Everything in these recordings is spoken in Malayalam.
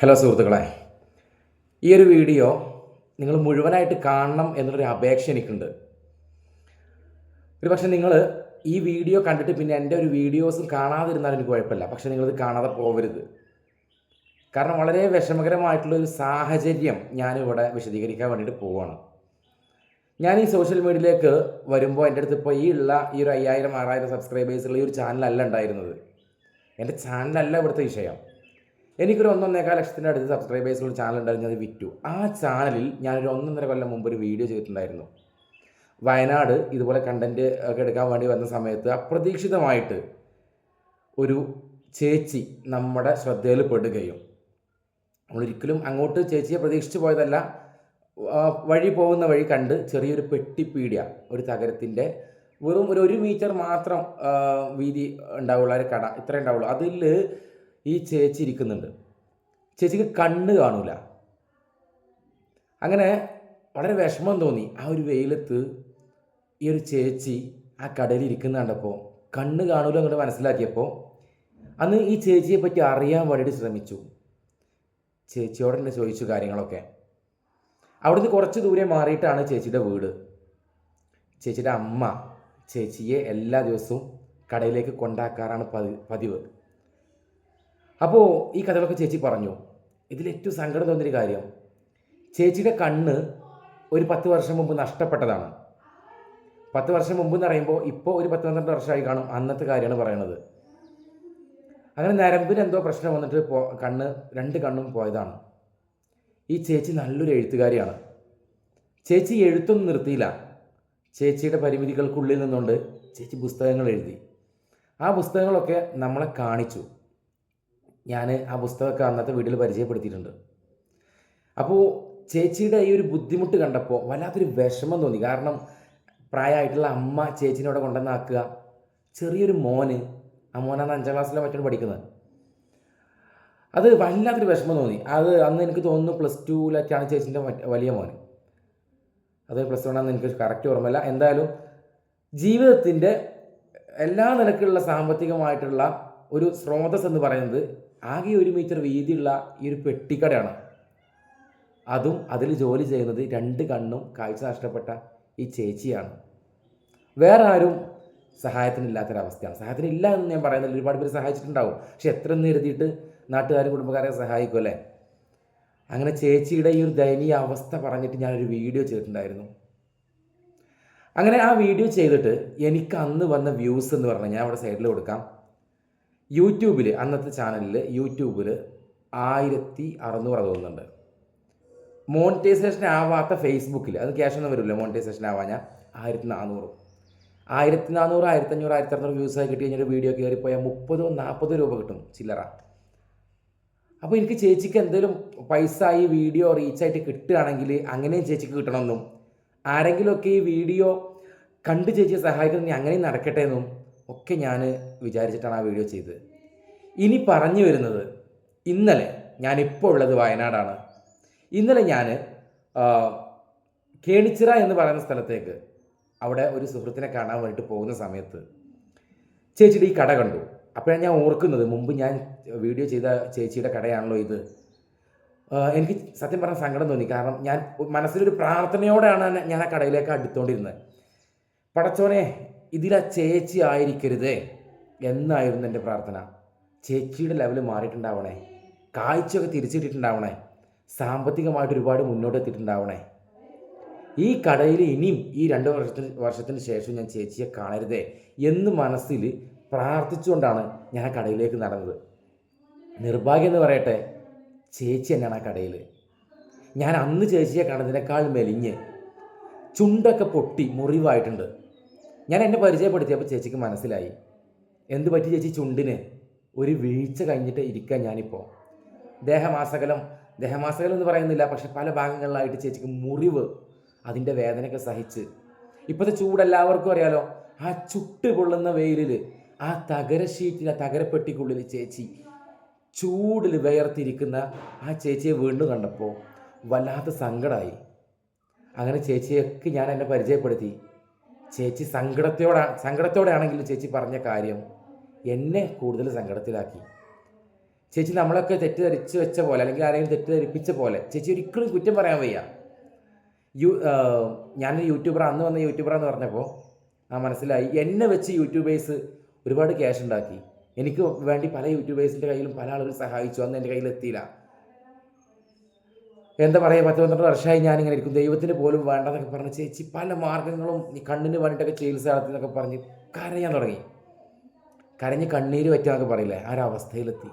ഹലോ സുഹൃത്തുക്കളെ. ഈ ഒരു വീഡിയോ നിങ്ങൾ മുഴുവനായിട്ട് കാണണം എന്നുള്ളൊരു അപേക്ഷ എനിക്കുണ്ട്. ഒരു പക്ഷേ നിങ്ങൾ ഈ വീഡിയോ കണ്ടിട്ട് പിന്നെ എന്റെ ഒരു വീഡിയോസും കാണാതിരുന്നാലും എനിക്ക് കുഴപ്പമില്ല. പക്ഷേ നിങ്ങളിത് കാണാതെ പോകരുത് കാരണം വളരെ വിഷമകരമായിട്ടുള്ള ഒരു സാഹചര്യം ഞാനിവിടെ വിശദീകരിക്കാൻ വേണ്ടിയിട്ട് പോവുകയാണ് ഞാൻ ഈ സോഷ്യൽ മീഡിയയിലേക്ക് വരുമ്പോൾ എന്റെ അടുത്ത് ഇപ്പോൾ ഈ ഉള്ള ഈ ഒരു അയ്യായിരം ആറായിരം സബ്സ്ക്രൈബേഴ്സുള്ള ഈ ഒരു ചാനലല്ല ഉണ്ടായിരുന്നത്. എന്റെ ചാനലല്ല ഇവിടുത്തെ വിഷയം. എനിക്കൊരു ഒന്നൊന്നേകാൽ ലക്ഷത്തിന്റെ അടുത്ത് സബ്സ്ക്രൈബേഴ്സുള്ള ചാനൽ ഉണ്ടായിരുന്നു അത് വിറ്റു. ആ ചാനലിൽ ഞാനൊരു ഒന്നൊന്നര കൊല്ലം മുമ്പ് ഒരു വീഡിയോ ചെയ്തിട്ടുണ്ടായിരുന്നു. വയനാട് ഇതുപോലെ കണ്ടന്റ് ഒക്കെ എടുക്കാൻ വേണ്ടി വന്ന സമയത്ത് അപ്രതീക്ഷിതമായിട്ട് ഒരു ചേച്ചി നമ്മുടെ ശ്രദ്ധയിൽ പെടുകയും നമ്മളൊരിക്കലും അങ്ങോട്ട് ചേച്ചിയെ പ്രതീക്ഷിച്ച് പോയതല്ല വഴി പോകുന്ന വഴി കണ്ട് ചെറിയൊരു പെട്ടിപ്പീടിയ ഒരു തകരത്തിന്റെ വെറും ഒരു ഒരു മീറ്റർ മാത്രം വീതി ഉണ്ടാവുള്ള ഒരു കട ഇത്രേ ഉണ്ടാവുള്ളൂ. അതിൽ ഈ ചേച്ചി ഇരിക്കുന്നുണ്ട്. ചേച്ചിക്ക് കണ്ണ് കാണൂല. അങ്ങനെ വളരെ വിഷമം തോന്നി. ആ ഒരു വെയിലത്ത് ഈ ഒരു ചേച്ചി ആ കടയിൽ ഇരിക്കുന്ന കണ്ടപ്പോൾ കണ്ണ് കാണൂല അങ്ങോട്ട് മനസ്സിലാക്കിയപ്പോൾ അന്ന് ഈ ചേച്ചിയെ പറ്റി അറിയാൻ വേണ്ടിയിട്ട് ശ്രമിച്ചു. ചേച്ചിയോട് തന്നെ ചോദിച്ചു കാര്യങ്ങളൊക്കെ. അവിടുന്ന് കുറച്ച് ദൂരെ മാറിയിട്ടാണ് ചേച്ചിയുടെ വീട്. ചേച്ചിയുടെ അമ്മ ചേച്ചിയെ എല്ലാ ദിവസവും കടയിലേക്ക് കൊണ്ടാക്കാറാണ് പതിവ് പതിവ്. അപ്പോൾ ഈ കഥകളൊക്കെ ചേച്ചി പറഞ്ഞു. ഇതിൽ ഏറ്റവും സങ്കടം തോന്നിയൊരു കാര്യം. ചേച്ചിയുടെ കണ്ണ് ഒരു പത്ത് വർഷം മുമ്പ് നഷ്ടപ്പെട്ടതാണ്. പത്ത് വർഷം മുമ്പ് എന്ന് പറയുമ്പോൾ ഇപ്പോൾ ഒരു പത്ത് പന്ത്രണ്ട് വർഷമായി കാണും അന്നത്തെ കാര്യമാണ് പറയണത്. അങ്ങനെ നരമ്പിന് എന്തോ പ്രശ്നം വന്നിട്ട് പോ കണ്ണ് രണ്ട് കണ്ണും പോയതാണ്. ഈ ചേച്ചി നല്ലൊരു എഴുത്തുകാരിയാണ്. ചേച്ചി എഴുത്തൊന്നും നിർത്തിയില്ല. ചേച്ചിയുടെ പരിമിതികൾക്കുള്ളിൽ നിന്നുകൊണ്ട് ചേച്ചി പുസ്തകങ്ങൾ എഴുതി. ആ പുസ്തകങ്ങളൊക്കെ നമ്മളെ കാണിച്ചു. ഞാൻ ആ പുസ്തകമൊക്കെ അന്നത്തെ വീട്ടിൽ പരിചയപ്പെടുത്തിയിട്ടുണ്ട്. അപ്പോൾ ചേച്ചിയുടെ ഈ ഒരു ബുദ്ധിമുട്ട് കണ്ടപ്പോൾ വല്ലാത്തൊരു വിഷമം തോന്നി. കാരണം പ്രായമായിട്ടുള്ള അമ്മ ചേച്ചീനെ അവിടെ കൊണ്ടുവന്നാക്കുക ചെറിയൊരു മോന്. ആ മോനാണ് അഞ്ചാം ക്ലാസ്സിലോ മറ്റോ പഠിക്കുന്നത്. അത് വല്ലാത്തൊരു വിഷമം തോന്നി. അത് അന്ന് എനിക്ക് തോന്നുന്നു പ്ലസ് ടുവിലൊക്കെയാണ് ചേച്ചിന്റെ വലിയ മോന്. അത് പ്ലസ് വൺ ആണെന്ന് എനിക്ക് കറക്റ്റ് ഓർമ്മയില്ല. എന്തായാലും ജീവിതത്തിന്റെ എല്ലാ നിലക്കുള്ള സാമ്പത്തികമായിട്ടുള്ള ഒരു സ്രോതസ് എന്ന് പറയുന്നത് ആകെ ഒരു മീറ്റർ വീതിയുള്ള ഈ ഒരു പെട്ടിക്കടയാണ്. അതും അതിൽ ജോലി ചെയ്യുന്നത് രണ്ട് കണ്ണും കാഴ്ച നഷ്ടപ്പെട്ട ഈ ചേച്ചിയാണ്. വേറെ ആരും സഹായത്തിനില്ലാത്തൊരവസ്ഥയാണ്. സഹായത്തിനില്ല എന്ന് ഞാൻ പറയുന്നില്ല. ഒരുപാട് പേര് സഹായിച്ചിട്ടുണ്ടാവും. പക്ഷെ എത്ര എന്ന് എഴുതിയിട്ട് നാട്ടുകാരും കുടുംബക്കാരെ സഹായിക്കും അല്ലേ? അങ്ങനെ ചേച്ചിയുടെ ഈ ഒരു ദയനീയ അവസ്ഥ പറഞ്ഞിട്ട് ഞാനൊരു വീഡിയോ ചെയ്തിട്ടുണ്ടായിരുന്നു. അങ്ങനെ ആ വീഡിയോ ചെയ്തിട്ട് എനിക്ക് അന്ന് വന്ന വ്യൂസ് എന്ന് പറഞ്ഞാൽ ഞാൻ അവിടെ സൈഡിൽ കൊടുക്കാം. യൂട്യൂബിൽ അന്നത്തെ ചാനലിൽ യൂട്യൂബിൽ ആയിരത്തി അറുന്നൂറ് തോന്നുന്നുണ്ട്. മോണിറ്റൈസേഷൻ ആവാത്ത ഫേസ്ബുക്കിൽ അത് ക്യാഷ് ഒന്നും വരില്ല മോണിറ്റൈസേഷൻ ആവാൻ ഞാൻ ആയിരത്തി നാനൂറ് ആയിരത്തി നാനൂറ് ആയിരത്തി അഞ്ഞൂറ് ആയിരത്തി അറുന്നൂറ് വ്യൂസ് ആയി കിട്ടി കഴിഞ്ഞാൽ വീഡിയോ കയറിപ്പോയാൽ മുപ്പതോ നാൽപ്പതോ രൂപ കിട്ടും ചില്ലറ. അപ്പോൾ എനിക്ക് ചേച്ചിക്ക് എന്തെങ്കിലും പൈസ ഈ വീഡിയോ റീച്ചായിട്ട് കിട്ടുകയാണെങ്കിൽ അങ്ങനെയും ചേച്ചിക്ക് കിട്ടണമെന്നും ആരെങ്കിലുമൊക്കെ ഈ വീഡിയോ കണ്ട് ചേച്ചിയെ സഹായിക്കുന്ന അങ്ങനെയും നടക്കട്ടെ എന്നും ഒക്കെ ഞാൻ വിചാരിച്ചിട്ടാണ് ആ വീഡിയോ ചെയ്തത്. ഇനി പറഞ്ഞു വരുന്നത് ഇന്നലെ ഞാനിപ്പോൾ ഉള്ളത് വയനാടാണ്. ഇന്നലെ ഞാൻ കേണിച്ചിറ എന്ന് പറയുന്ന സ്ഥലത്തേക്ക് അവിടെ ഒരു സുഹൃത്തിനെ കാണാൻ വേണ്ടിയിട്ട് പോകുന്ന സമയത്ത് ചേച്ചിയുടെ ഈ കട കണ്ടു. അപ്പോഴാണ് ഞാൻ ഓർക്കുന്നത് മുമ്പ് ഞാൻ വീഡിയോ ചെയ്ത ചേച്ചിയുടെ കടയാണല്ലോ ഇത്. എനിക്ക് സത്യം പറഞ്ഞ സങ്കടം തോന്നി. കാരണം ഞാൻ മനസ്സിലൊരു പ്രാർത്ഥനയോടെയാണ് ഞാൻ ആ കടയിലേക്ക് അടുത്തോണ്ടിരുന്നത്. പടച്ചോനെ ഇതിലാ ചേച്ചി ആയിരിക്കരുതേ എന്നായിരുന്നു എന്റെ പ്രാർത്ഥന. ചേച്ചിയുടെ ലെവൽ മാറിയിട്ടുണ്ടാവണേ. കാഴ്ചയൊക്കെ തിരിച്ചിട്ടിട്ടുണ്ടാവണേ. സാമ്പത്തികമായിട്ട് ഒരുപാട് മുന്നോട്ട് എത്തിയിട്ടുണ്ടാവണേ ഈ കടയിൽ ഇനിയും ഈ രണ്ട് വർഷത്തിന് വർഷത്തിന് ശേഷം ഞാൻ ചേച്ചിയെ കാണരുതേ എന്ന് മനസ്സിൽ പ്രാർത്ഥിച്ചുകൊണ്ടാണ് ഞാൻ ആ കടയിലേക്ക് നടന്നത്. നിർഭാഗ്യം എന്ന് പറയട്ടെ ചേച്ചി തന്നെയാണ് ആ കടയിൽ ഞാൻ അന്ന് ചേച്ചിയെ കാണുന്നതിനേക്കാൾ മെലിഞ്ഞ് ചുണ്ടൊക്കെ പൊട്ടി മുറിവായിട്ടുണ്ട്. ഞാൻ എന്നെ പരിചയപ്പെടുത്തിയപ്പോൾ ചേച്ചിക്ക് മനസ്സിലായി. എന്ത് പറ്റി ചേച്ചി ചുണ്ടിന്? ഒരു വീഴ്ച കഴിഞ്ഞിട്ട് ഇരിക്കാൻ ഞാനിപ്പോൾ ദേഹമാസകലം ദേഹമാസകലം എന്ന് പറയുന്നില്ല പക്ഷെ പല ഭാഗങ്ങളിലായിട്ട് ചേച്ചിക്ക് മുറിവ് അതിന്റെ വേദനയൊക്കെ സഹിച്ച്. ഇപ്പോഴത്തെ ചൂട് എല്ലാവർക്കും അറിയാലോ ആ ചുട്ട് പൊള്ളുന്ന വെയിലിൽ ആ തകര ഷീറ്റിൽ ആ തകരപ്പെട്ടിക്കുള്ളിൽ ചേച്ചി ചൂടിൽ വിയർത്തിരിക്കുന്ന ആ ചേച്ചിയെ വീണ്ടും കണ്ടപ്പോൾ വല്ലാത്ത സങ്കടമായി. അങ്ങനെ ചേച്ചിയൊക്കെ ഞാൻ എന്നെ പരിചയപ്പെടുത്തി. ചേച്ചി സങ്കടത്തോടെ സങ്കടത്തോടെ ആണെങ്കിലും ചേച്ചി പറഞ്ഞ കാര്യം എന്നെ കൂടുതൽ സങ്കടത്തിലാക്കി. ചേച്ചി നമ്മളൊക്കെ തെറ്റിദ്ധരിച്ച് വെച്ച പോലെ അല്ലെങ്കിൽ ആരെങ്കിലും തെറ്റിദ്ധരിപ്പിച്ച പോലെ ചേച്ചി ഒരിക്കലും കുറ്റം പറയാൻ വയ്യ. യു ഞാനൊരു യൂട്യൂബർ അന്ന് വന്ന യൂട്യൂബർ എന്ന് പറഞ്ഞപ്പോൾ ആ മനസ്സിലായി എന്നെ വെച്ച് യൂട്യൂബേഴ്സ് ഒരുപാട് ക്യാഷ് ഉണ്ടാക്കി. എനിക്ക് വേണ്ടി പല യൂട്യൂബേഴ്സിന്റെ കയ്യിലും പല ആളുകൾ സഹായിച്ചു അന്ന് എന്റെ കയ്യിൽ എത്തിയില്ല എന്താ പറയുക പത്ത് പന്ത്രണ്ട് വർഷമായി ഞാനിങ്ങനെ ഇരിക്കും. ദൈവത്തിന് പോലും വേണ്ടെന്നൊക്കെ പറഞ്ഞ് ചേച്ചി പല മാർഗങ്ങളും ഈ കണ്ണിന് വേണ്ടിയിട്ടൊക്കെ ചികിത്സ നടത്തി എന്നൊക്കെ പറഞ്ഞ് കരയാൻ തുടങ്ങി. കരഞ്ഞ് കണ്ണീര് പറ്റുമെന്നൊക്കെ പറയില്ലേ ആ ഒരു അവസ്ഥയിലെത്തി.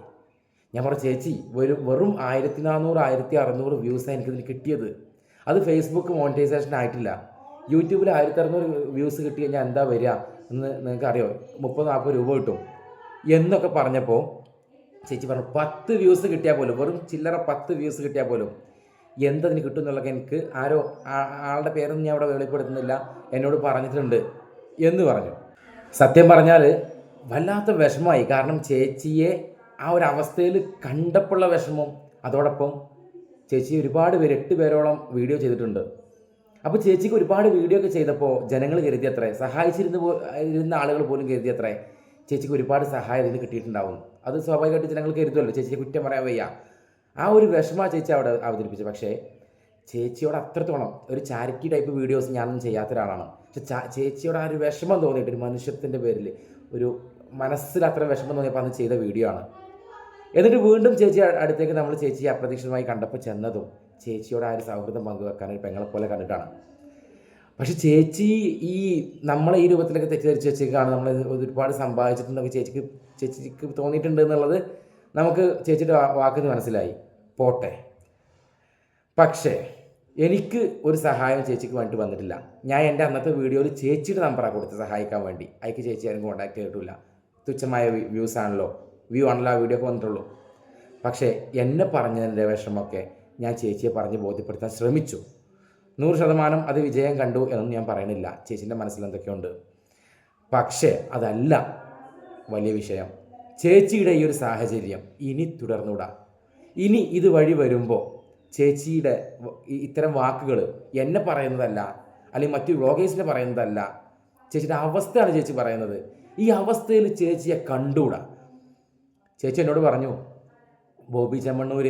ഞാൻ പറഞ്ഞു ചേച്ചി ഒരു വെറും ആയിരത്തി നാനൂറ് ആയിരത്തി അറുന്നൂറ് വ്യൂസാണ് എനിക്കിതിൽ കിട്ടിയത്. അത് ഫേസ്ബുക്ക് മോണിറ്റൈസേഷൻ ആയിട്ടില്ല. യൂട്യൂബിൽ ആയിരത്തി അറുന്നൂറ് വ്യൂസ് കിട്ടി ഞാൻ എന്താ വരിക? എന്ന് നിങ്ങൾക്ക് അറിയോ? മുപ്പത് നാൽപ്പത് രൂപ കിട്ടും. എന്നൊക്കെ പറഞ്ഞപ്പോൾ ചേച്ചി പറഞ്ഞു പത്ത് വ്യൂസ് കിട്ടിയാൽ പോലും വെറും ചില്ലറ പത്ത് വ്യൂസ് കിട്ടിയാൽ പോലും എന്തതിന് കിട്ടും എന്നുള്ളത് എനിക്ക് ആരോ ആളുടെ പേരൊന്നും ഞാൻ അവിടെ വെളിപ്പെടുത്തുന്നില്ല. എന്നോട് പറഞ്ഞിട്ടുണ്ട് എന്ന് പറഞ്ഞു. സത്യം പറഞ്ഞാൽ വല്ലാത്ത വിഷമമായി. കാരണം ചേച്ചിയെ ആ ഒരു അവസ്ഥയിൽ കണ്ടപ്പോഴുള്ള വിഷമം. അതോടൊപ്പം ചേച്ചി ഒരുപാട് പേര് എട്ട് പേരോളം വീഡിയോ ചെയ്തിട്ടുണ്ട്. അപ്പോൾ ചേച്ചിക്ക് ഒരുപാട് വീഡിയോ ഒക്കെ ചെയ്തപ്പോൾ ജനങ്ങൾ കരുതി അത്രേ സഹായിച്ചിരുന്ന ഇരുന്ന ആളുകൾ പോലും കരുതി അത്രേ ചേച്ചിക്ക് ഒരുപാട് സഹായം ഇതിന് കിട്ടിയിട്ടുണ്ടാവും. അത് സ്വാഭാവികമായിട്ട് ജനങ്ങൾ കരുതുമല്ലോ. ചേച്ചിയെ കുറ്റം പറയാൻ വയ്യ. ആ ഒരു വിഷമ ചേച്ചി അവിടെ അവതരിപ്പിച്ചു. പക്ഷേ ചേച്ചിയോട് അത്രത്തോളം ഒരു ചാരിറ്റി ടൈപ്പ് വീഡിയോസ് ഞാനൊന്നും ചെയ്യാത്ത ഒരാളാണ് പക്ഷെ ചേച്ചിയോട് ആ ഒരു വിഷമം തോന്നിയിട്ട് ഒരു മനുഷ്യത്തിന്റെ പേരിൽ ഒരു മനസ്സിൽ അത്ര വിഷമം തോന്നിയപ്പോൾ അന്ന് ചെയ്ത വീഡിയോ ആണ്. എന്നിട്ട് വീണ്ടും ചേച്ചി അടുത്തേക്ക് നമ്മൾ ചേച്ചി അപ്രതീക്ഷിതമായി കണ്ടപ്പോൾ ചെന്നതും ചേച്ചിയോട് ആ ഒരു സൗഹൃദം പങ്കുവെക്കാൻ ഒരു പെങ്ങളെപ്പോലെ കണ്ടിട്ടാണ്. പക്ഷെ ചേച്ചി ഈ നമ്മളെ ഈ രൂപത്തിലൊക്കെ തെറ്റിദ്ധരിച്ച് വെച്ചേക്കാണ്. നമ്മൾ ഒരുപാട് സമ്പാദിച്ചിട്ടുണ്ടെങ്കിൽ ചേച്ചിക്ക് ചേച്ചിക്ക് തോന്നിയിട്ടുണ്ട് എന്നുള്ളത് നമുക്ക് ചേച്ചിയുടെ വാക്കിന് മനസ്സിലായി. പോട്ടെ. പക്ഷേ എനിക്ക് ഒരു സഹായം ചേച്ചിക്ക് വേണ്ടി വന്നിട്ടില്ല. ഞാൻ എന്റെ അന്നത്തെ വീഡിയോയിൽ ചേച്ചിയുടെ നമ്പറാണ് കൊടുത്ത് സഹായിക്കാൻ വേണ്ടി. അയക്ക് ചേച്ചി ആരും കോൺടാക്ട് ചെയ്തിട്ടില്ല. തുച്ഛമായ വ്യൂസ് ആണല്ലോ. വ്യൂ ആണല്ലോ ആ വീഡിയോ ഒക്കെ വന്നിട്ടുള്ളൂ. പക്ഷേ എന്നെ പറഞ്ഞതിന്റെ വിഷമമൊക്കെ ഞാൻ ചേച്ചിയെ പറഞ്ഞ് ബോധ്യപ്പെടുത്താൻ ശ്രമിച്ചു. നൂറ് ശതമാനം അത് വിജയം കണ്ടു എന്നൊന്നും ഞാൻ പറയണില്ല ചേച്ചീന്റെ മനസ്സിൽ എന്തൊക്കെയുണ്ട്? പക്ഷേ അതല്ല വലിയ വിഷയം. ചേച്ചിയുടെ ഈ ഒരു സാഹചര്യം ഇനി തുടർന്നൂടാ. ഇനി ഇത് വഴി വരുമ്പോൾ ചേച്ചിയുടെ ഇത്തരം വാക്കുകൾ എന്നെ പറയുന്നതല്ല അല്ലെങ്കിൽ മറ്റു വ്ളോഗേഴ്സിനെ പറയുന്നതല്ല. ചേച്ചിയുടെ അവസ്ഥയാണ് ചേച്ചി പറയുന്നത്. ഈ അവസ്ഥയിൽ ചേച്ചിയെ കണ്ടുകൂടാ? ചേച്ചി എന്നോട് പറഞ്ഞു ബോബി ചെമ്മണ്ണൂർ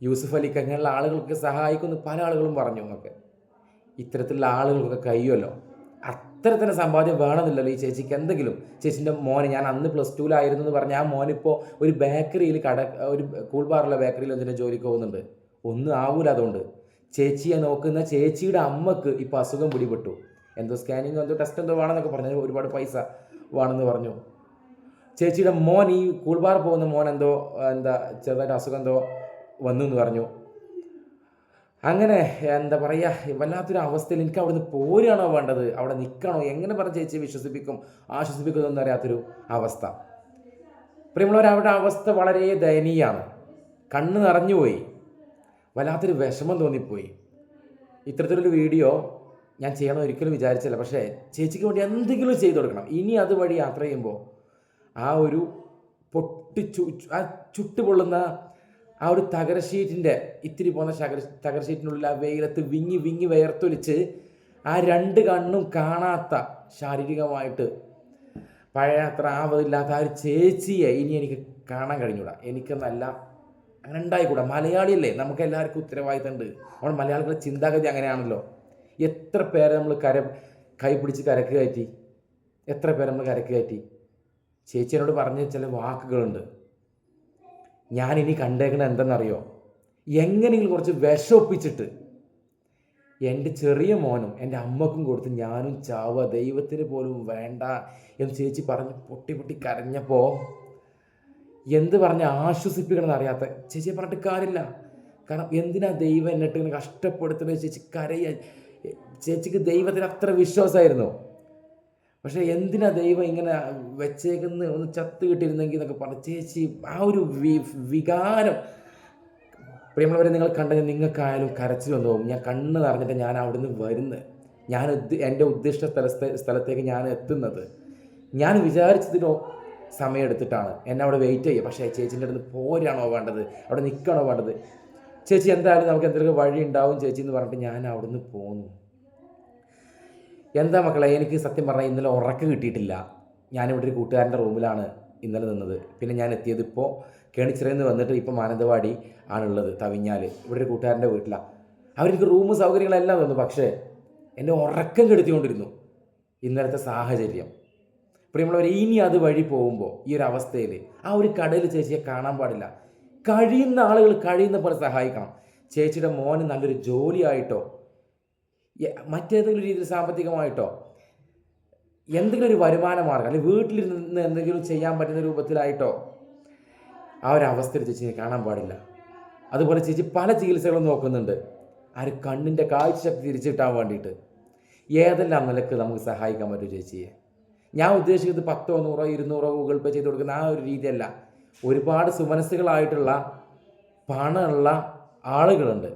യൂസുഫ് അലിക്ക് അങ്ങനെയുള്ള ആളുകൾക്ക് സഹായിക്കുമെന്ന് പല ആളുകളും പറഞ്ഞു എന്നൊക്കെ. ഇത്തരത്തിലുള്ള ആളുകൾക്കൊക്കെ കഴിയുമല്ലോ? അത്തരത്തിന്റെ സമ്പാദ്യം വേണമെന്നില്ലല്ലോ ഈ ചേച്ചിക്ക്. എന്തെങ്കിലും? ചേച്ചിന്റെ മോന് ഞാൻ അന്ന് പ്ലസ് ടുവിലായിരുന്നു എന്ന് പറഞ്ഞാൽ ആ മോനിപ്പോൾ ഒരു ബേക്കറിയിൽ കട ഒരു കൂൾ ബാറിലെ ബേക്കറിയിൽ എന്തിനാ ജോലിക്ക് പോകുന്നുണ്ട്? ഒന്നും ആവൂല അതുകൊണ്ട്. ചേച്ചിയെ നോക്കുന്ന ചേച്ചിയുടെ അമ്മയ്ക്ക് ഇപ്പോൾ അസുഖം പിടിപെട്ടു. എന്തോ സ്കാനിങ് എന്തോ ടെസ്റ്റ് എന്തോ വേണമെന്നൊക്കെ പറഞ്ഞു. ഒരുപാട് പൈസ വേണമെന്ന് പറഞ്ഞു. ചേച്ചിയുടെ മോൻ ഈ കൂൾബാർ പോകുന്ന മോൻ എന്തോ എന്താ ചെറുതായിട്ട് അസുഖം എന്തോ വന്നു എന്ന് പറഞ്ഞു. അങ്ങനെ എന്താ പറയുക വല്ലാത്തൊരു അവസ്ഥയിൽ എനിക്ക് അവിടെ നിന്ന് പോരുകയാണോ വേണ്ടത്? അവിടെ നിൽക്കണോ? എങ്ങനെ പറഞ്ഞ ചേച്ചി വിശ്വസിപ്പിക്കും? ആശ്വസിപ്പിക്കും എന്നൊന്നും അറിയാത്തൊരു അവസ്ഥ. പ്രിയമുള്ളവർ അവരുടെ അവസ്ഥ വളരെ ദയനീയമാണ്. കണ്ണ് നിറഞ്ഞുപോയി വല്ലാത്തൊരു വിഷമം തോന്നിപ്പോയി. ഇത്തരത്തിലൊരു വീഡിയോ ഞാൻ ചെയ്യണം ഒരിക്കലും വിചാരിച്ചില്ല. പക്ഷേ ചേച്ചിക്ക് വേണ്ടി എന്തെങ്കിലും ചെയ്തു കൊടുക്കണം. ഇനി അതുവഴി യാത്ര ചെയ്യുമ്പോൾ ആ ഒരു പൊട്ടി ചു- ആ ചുട്ടുപൊള്ളുന്ന ആ ഒരു തകര ഷീറ്റിന്റെ ഇത്തിരി പോകുന്ന ശകര തകര ഷീറ്റിനുള്ളിൽ ആ വെയിലത്ത് വിങ്ങി വിങ്ങി വേർത്തൊലിച്ച് ആ രണ്ട് കണ്ണും കാണാത്ത ശാരീരികമായിട്ട് പഴയ അത്ര ആവതില്ലാത്ത ആ ഒരു ചേച്ചിയെ ഇനി എനിക്ക് കാണാൻ കഴിഞ്ഞൂടാ. എനിക്കെന്നല്ല അങ്ങനെ ഉണ്ടായിക്കൂടാ. മലയാളിയല്ലേ നമുക്ക് എല്ലാവർക്കും ഉത്തരവാദിത്തമുണ്ട്. നമ്മൾ മലയാളികളുടെ ചിന്താഗതി അങ്ങനെയാണല്ലോ. എത്ര പേരെ നമ്മൾ കര കൈ പിടിച്ച് കരക്ക് കയറ്റി? എത്ര പേരെ നമ്മൾ കരക്ക് കയറ്റി? ചേച്ചി എന്നോട് പറഞ്ഞ ചില വാക്കുകളുണ്ട്. ഞാനിനി കണ്ടേക്കണത് എന്തെന്നറിയോ? എങ്ങനെയെങ്കിലും കുറച്ച് വിഷമൊപ്പിച്ചിട്ട് എന്റെ ചെറിയ മോനും എന്റെ അമ്മക്കും കൊടുത്ത് ഞാനും ചാവ ദൈവത്തിന് പോലും വേണ്ട എന്ന് ചേച്ചി പറഞ്ഞ് പൊട്ടി പൊട്ടി കരഞ്ഞപ്പോൾ എന്ത് പറഞ്ഞ് ആശ്വസിപ്പിക്കണമെന്ന് അറിയാത്ത ചേച്ചിയെ പറഞ്ഞിട്ട് കാര്യമില്ല. കാരണം എന്തിനാ ദൈവം എന്നിട്ട് ഇങ്ങനെ കഷ്ടപ്പെടുത്തുന്നത്? ചേച്ചി കരയ ചേച്ചിക്ക് ദൈവത്തിന് അത്ര വിശ്വാസമായിരുന്നു. പക്ഷേ എന്തിനാ ദൈവം ഇങ്ങനെ വെച്ചേക്കുന്ന? ഒന്ന് ചത്ത് കിട്ടിയിരുന്നെങ്കിൽ എന്നൊക്കെ പറഞ്ഞ് ചേച്ചി ആ ഒരു വി വികാരം. പ്രിയമുള്ളവരെ നിങ്ങൾ കണ്ടെങ്കിൽ നിങ്ങൾക്കായാലും കരച്ചിൽ വന്നു പോകും. ഞാൻ കണ്ണ് നിറഞ്ഞിട്ട് ഞാൻ അവിടുന്ന് വരുന്നത് ഞാൻ എന്റെ ഉദ്ദിഷ്ട സ്ഥലത്തെ സ്ഥലത്തേക്ക് ഞാൻ എത്തുന്നത്. ഞാൻ വിചാരിച്ചതിനോ സമയം എടുത്തിട്ടാണ് എന്നെ അവിടെ വെയിറ്റ് ചെയ്യുക പക്ഷേ ചേച്ചീന്റെ അടുത്ത് പോരാണോ വേണ്ടത്? അവിടെ നിൽക്കണോ വേണ്ടത്? ചേച്ചി എന്തായാലും നമുക്ക് എന്തെങ്കിലും വഴി ഉണ്ടാവും ചേച്ചി എന്ന് പറഞ്ഞിട്ട് ഞാൻ അവിടുന്ന് പോന്നു. എന്താ മക്കളെ എനിക്ക് സത്യം പറഞ്ഞാൽ ഇന്നലെ ഉറക്കം കിട്ടിയിട്ടില്ല. ഞാനിവിടെ ഒരു കൂട്ടുകാരന്റെ റൂമിലാണ് ഇന്നലെ നിന്നത്. പിന്നെ ഞാൻ എത്തിയത് ഇപ്പോൾ കേണിച്ചിറയിൽ നിന്ന് വന്നിട്ട് ഇപ്പോൾ മാനന്തവാടി ആണുള്ളത് തവിഞ്ഞാൽ ഇവിടെ ഒരു കൂട്ടുകാരന്റെ വീട്ടിലാണ് അവർക്ക് റൂം സൗകര്യങ്ങളെല്ലാം തന്നു പക്ഷേ എന്നെ ഉറക്കം കെടുത്തിക്കൊണ്ടിരുന്നു ഇന്നലത്തെ സാഹചര്യം. പ്രിയമുള്ളവർ ഇനി അത് വഴി പോകുമ്പോൾ ഈ ഒരു അവസ്ഥയിൽ ആ ഒരു കടയിൽ ചേച്ചിയെ കാണാൻ പാടില്ല. കഴിയുന്ന ആളുകൾ കഴിയുന്ന പോലെ സഹായിക്കണം. ചേച്ചിയുടെ മോന് നല്ലൊരു ജോലിയായിട്ടോ മറ്റേതെങ്കിലും രീതിയിൽ സാമ്പത്തികമായിട്ടോ? എന്തെങ്കിലും ഒരു വരുമാന മാർഗം അല്ലെങ്കിൽ വീട്ടിലിരുന്ന് എന്തെങ്കിലും ചെയ്യാൻ പറ്റുന്ന രൂപത്തിലായിട്ടോ? ആ ഒരു അവസ്ഥയിൽ ചേച്ചിയെ കാണാൻ പാടില്ല. അതുപോലെ ചേച്ചി പല ചികിത്സകളും നോക്കുന്നുണ്ട്. ആ ഒരു കണ്ണിന്റെ കാഴ്ചശക്തി തിരിച്ചു കിട്ടാൻ വേണ്ടിയിട്ട്. ഏതെല്ലാം നിലയ്ക്ക് നമുക്ക് സഹായിക്കാൻ പറ്റും ചേച്ചിയെ? ഞാൻ ഉദ്ദേശിക്കുന്നത് പത്തോ നൂറോ ഇരുന്നൂറോ ഗൂഗിൾ പേ ചെയ്ത് കൊടുക്കുന്ന ആ ഒരു രീതിയല്ല. ഒരുപാട് സുമനസ്സുകളായിട്ടുള്ള പണമുള്ള ആളുകളുണ്ട്.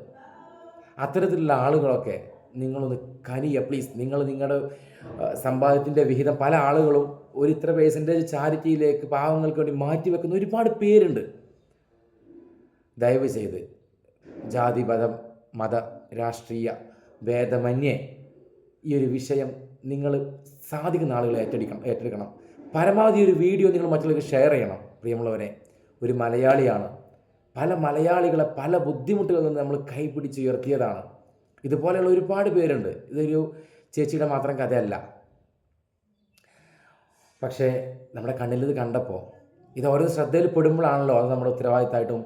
അത്തരത്തിലുള്ള ആളുകളൊക്കെ നിങ്ങളൊന്ന് കനിയ പ്ലീസ് നിങ്ങൾ നിങ്ങളുടെ സമ്പാദ്യത്തിന്റെ വിഹിതം പല ആളുകളും ഒരു ഇത്ര പേഴ്സന്റേജ് ചാരിറ്റിയിലേക്ക് പാവങ്ങൾക്ക് വേണ്ടി മാറ്റി വെക്കുന്ന ഒരുപാട് പേരുണ്ട്. ദയവ് ചെയ്ത് ജാതി മതം മത രാഷ്ട്രീയ ഭേദമന്യേ ഈ ഒരു വിഷയം നിങ്ങൾ സാധിക്കുന്ന ആളുകളെ ഏറ്റെടുക്കണം ഏറ്റെടുക്കണം. പരമാവധി ഒരു വീഡിയോ നിങ്ങൾ മറ്റുള്ളവർക്ക് ഷെയർ ചെയ്യണം പ്രിയമുള്ളവരെ. ഒരു മലയാളിയാണ്. പല മലയാളികളെ പല ബുദ്ധിമുട്ടുകളിൽ നിന്ന് നമ്മൾ കൈപിടിച്ച് ഉയർത്തിയതാണ്. ഇതുപോലെയുള്ള ഒരുപാട് പേരുണ്ട്. ഇതൊരു ചേച്ചിയുടെ മാത്രം കഥയല്ല. പക്ഷേ നമ്മുടെ കണ്ണിൽ ഇത് കണ്ടപ്പോൾ ഇത് ഓരോ ശ്രദ്ധയിൽ പെടുമ്പോഴാണല്ലോ അത് നമ്മുടെ ഉത്തരവാദിത്തമായിട്ടും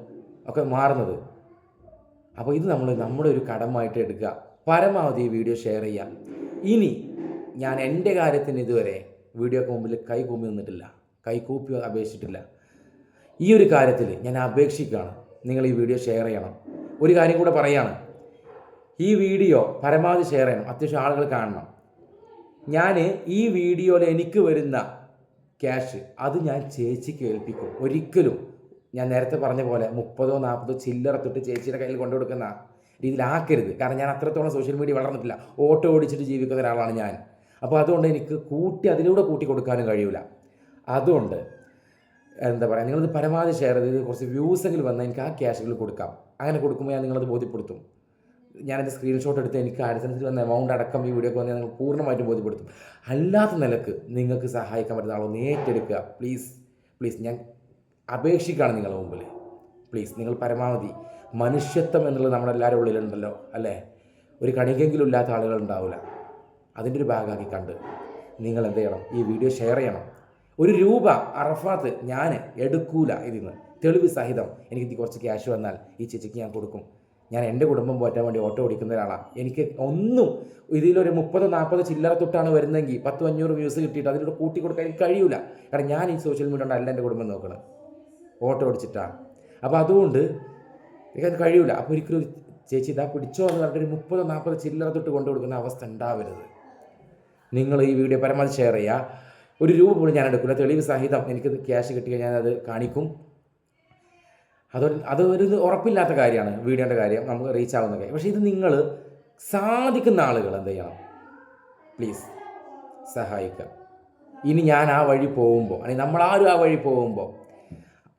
ഒക്കെ മാറുന്നത്. അപ്പോൾ ഇത് നമ്മൾ നമ്മുടെ ഒരു കടമായിട്ട് എടുക്കുക. പരമാവധി ഈ വീഡിയോ ഷെയർ ചെയ്യാം ഇനി ഞാൻ എന്റെ കാര്യത്തിന് ഇതുവരെ വീഡിയോക്ക് മുമ്പിൽ കൈ കൂമ്പി നിന്നിട്ടില്ല. കൈ കൂപ്പി അപേക്ഷിച്ചിട്ടില്ല. ഈ ഒരു കാര്യത്തിൽ ഞാൻ അപേക്ഷിക്കുകയാണ്. നിങ്ങൾ ഈ വീഡിയോ ഷെയർ ചെയ്യണം. ഒരു കാര്യം കൂടെ പറയാണ്. ഈ വീഡിയോ പരമാവധി ഷെയർ ചെയ്യണം. അത്യാവശ്യം ആളുകൾ കാണണം. ഞാൻ ഈ വീഡിയോയിൽ എനിക്ക് വരുന്ന ക്യാഷ് അത് ഞാൻ ചേച്ചിക്ക് ഏൽപ്പിക്കും. ഒരിക്കലും ഞാൻ നേരത്തെ പറഞ്ഞ പോലെ മുപ്പതോ നാൽപ്പതോ ചില്ലറ തൊട്ട് ചേച്ചിയുടെ കയ്യിൽ കൊണ്ടു കൊടുക്കുന്ന രീതിയിലാക്കരുത് കാരണം ഞാൻ അത്രത്തോളം സോഷ്യൽ മീഡിയ വളർന്നിട്ടില്ല. ഓട്ടോ ഓടിച്ചിട്ട് ജീവിക്കുന്ന ഒരാളാണ് ഞാൻ. അപ്പോൾ അതുകൊണ്ട് എനിക്ക് കൂട്ടി അതിലൂടെ കൂട്ടി കൊടുക്കാനും കഴിയില്ല അതുകൊണ്ട് എന്താ പറയുക നിങ്ങളത് പരമാവധി ഷെയർ ചെയ്ത് കുറച്ച് വ്യൂസ് എങ്കിലും വന്നാൽ എനിക്ക് ആ ക്യാഷുകൾ കൊടുക്കാം. അങ്ങനെ കൊടുക്കുമ്പോൾ ഞാൻ നിങ്ങളത് ബോധ്യപ്പെടുത്തും. ഞാനത് സ്ക്രീൻഷോട്ട് എടുത്ത് എനിക്ക് ആഡ്സൻസിൽ വന്ന എമൗണ്ട് അടക്കം ഈ വീഡിയോ വന്ന് ഞങ്ങൾ പൂർണമായിട്ടും ബോധ്യപ്പെടുത്തും. അല്ലാത്ത നിലയ്ക്ക് നിങ്ങൾക്ക് സഹായിക്കാൻ പറ്റുന്ന ആളൊന്ന് ഏറ്റെടുക്കുക. പ്ലീസ് പ്ലീസ് ഞാൻ അപേക്ഷിക്കുകയാണ് നിങ്ങളുടെ മുമ്പിൽ പ്ലീസ് നിങ്ങൾ പരമാവധി മനുഷ്യത്വം എന്നുള്ളത് നമ്മുടെ എല്ലാവരുടെ ഉള്ളിലുണ്ടല്ലോ അല്ലേ? ഒരു കണികെങ്കിലും ഇല്ലാത്ത ആളുകൾ ഉണ്ടാവില്ല. അതിന്റെ ഒരു ഭാഗമാക്കി കണ്ട് നിങ്ങൾ എന്ത് ചെയ്യണം? ഈ വീഡിയോ ഷെയർ ചെയ്യണം. ഒരു രൂപ അറഫാത്ത് ഞാൻ എടുക്കൂല ഇതിന്ന്. തെളിവ് സഹിതം എനിക്ക് കുറച്ച് ക്യാഷ് വന്നാൽ ഈ ചേച്ചിക്ക് ഞാൻ കൊടുക്കും. ഞാൻ എന്റെ കുടുംബം പോറ്റാൻ വേണ്ടി ഓട്ടോ ഓടിക്കുന്ന ഒരാളാണ് എനിക്ക് ഒന്നും ഇതിലൊരു മുപ്പത് നാൽപ്പത് ചില്ലറ തൊട്ടാണ് വരുന്നതെങ്കിൽ പത്തും അഞ്ഞൂറ് വ്യൂസ് കിട്ടിയിട്ട് അതിലൂടെ കൂട്ടി കൊടുക്കാൻ എനിക്ക് കഴിയില്ല കാരണം ഞാൻ ഈ സോഷ്യൽ മീഡിയ കൊണ്ട്? അല്ല എന്റെ കുടുംബം നോക്കണം. ഓട്ടോ ഓടിച്ചിട്ടാണ് അപ്പോൾ അതുകൊണ്ട് എനിക്കത് കഴിയില്ല അപ്പോൾ ഒരിക്കലും ഒരു ചേച്ചി ഇതാ പിടിച്ചോ എന്ന് പറഞ്ഞിട്ട് ഒരു മുപ്പത് നാൽപ്പത് ചില്ലറ തൊട്ട് കൊണ്ടു കൊടുക്കുന്ന അവസ്ഥ ഉണ്ടാവരുത്. നിങ്ങൾ ഈ വീഡിയോ പരമാവധി ഷെയർ ചെയ്യുക. ഒരു രൂപ പോലും ഞാൻ എടുക്കില്ല തെളിവ് സഹിതം എനിക്ക് ക്യാഷ് കിട്ടിയാൽ ഞാനത് കാണിക്കും. അതൊരു അത് ഒരു ഉറപ്പില്ലാത്ത കാര്യമാണ് വീഡിയോന്റെ കാര്യം നമുക്ക് റീച്ച് ആവുന്ന കാര്യം. പക്ഷേ ഇത് നിങ്ങൾ സാധിക്കുന്ന ആളുകൾ എന്ത് ചെയ്യണം? പ്ലീസ് സഹായിക്കുക. ഇനി ഞാൻ ആ വഴി പോകുമ്പോൾ അല്ലെങ്കിൽ നമ്മളാരും ആ വഴി പോകുമ്പോൾ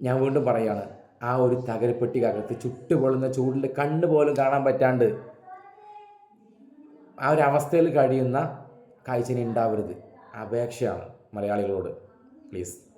ഞാൻ വീണ്ടും പറയുകയാണ് ആ ഒരു തകരപ്പെട്ടിക്കകത്ത് ചുട്ടുപൊള്ളുന്ന ചൂടിൽ കണ്ണ് പോലും കാണാൻ പറ്റാണ്ട് ആ ഒരു അവസ്ഥയിൽ കഴിയുന്ന കാഴ്ചനെ ഉണ്ടാവരുത്. അപേക്ഷയാണ് മലയാളികളോട്. പ്ലീസ്